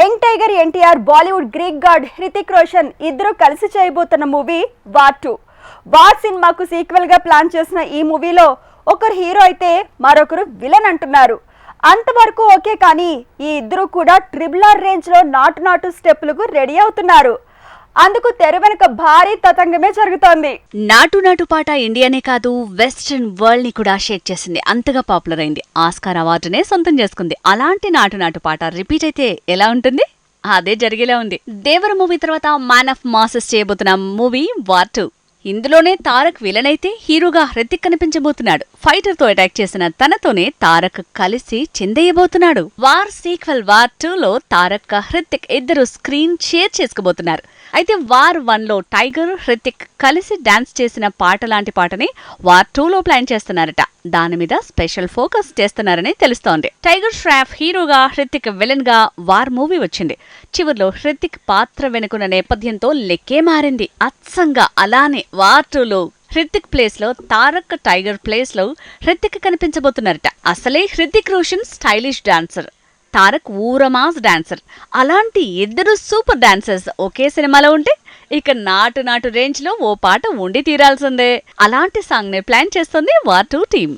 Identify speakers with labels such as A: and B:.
A: Young tiger NTR Bollywood Greek god Hrithik Roshan ఇద్దరు కలిసి చేయబోతున్న మూవీ వార్ టూ. వార్ సినిమాకు సీక్వెల్గా ప్లాన్ చేసిన ఈ మూవీలో ఒకరు హీరో అయితే మరొకరు విలన్ అంటున్నారు. అంతవరకు ఓకే కానీ ఈ ఇద్దరు కూడా ట్రిబుల్ ఆర్ రేంజ్లో నాటు నాటు స్టెప్పులకు రెడీ అవుతున్నారు. అందుకు తెర వెనుక భారీ తతంగమే జరుగుతోంది.
B: నాటు నాటు పాట ఇండియానే కాదు వెస్ట్రన్ వరల్డ్ని కూడా షేక్ చేసింది. అంతగా పాపులర్ అయింది. ఆస్కార్ అవార్డునే సొంతం చేసుకుంది. అలాంటి నాటు నాటు పాట రిపీట్ అయితే ఎలా ఉంటుంది? అదే జరిగేలా ఉంది. దేవర మూవీ తర్వాత మ్యాన్ ఆఫ్ మాసెస్ చేయబోతున్న మూవీ వార్ టూ. ఇందులోనే తారక్ విలన్ అయితే హీరోగా హృతిక్ కనిపించబోతున్నాడు. ఫైటర్తో అటాక్ చేసిన తనతోనే తారక్ కలిసి చిందయ్యబోతున్నాడు వార్ సీక్వెల్ వార్ టూ లో తారక్ హృతిక్ ఇద్దరు స్క్రీన్ షేర్ చేసుకోబోతున్నారు. అయితే వార్ వన్లో టైగర్ హృతిక్ కలిసి డాన్స్ చేసిన పాట లాంటి పాటని వార్ టూ లో ప్లాన్ చేస్తున్నారట. దాని మీద స్పెషల్ ఫోకస్ చేస్తున్నారని తెలుస్తోంది. టైగర్ ష్రాఫ్ హీరోగా హృతిక్ విలన్గా వార్ మూవీ వచ్చింది. చివర్లో హృతిక్ పాత్ర వెనుకున్న నేపథ్యంతో లెక్కే మారింది. అచ్చంగా అలానే వార్ టూలో హృతిక్ ప్లేస్లో తారక్ టైగర్ ప్లేస్లో హృతిక్ కనిపించబోతున్నారట. అసలే హృతిక్ రోషన్ స్టైలిష్ డాన్సర్ తారక్ ఊరమాస్ డాన్సర్ అలాంటి ఇద్దరు సూపర్ డాన్సర్స్ ఒకే సినిమాలో ఉంటే ఇక నాటు నాటు రేంజ్లో ఓ పాట ఉండి తీరాల్సిందే. అలాంటి సాంగ్ని ప్లాన్ చేస్తుంది వార్ టూ టీమ్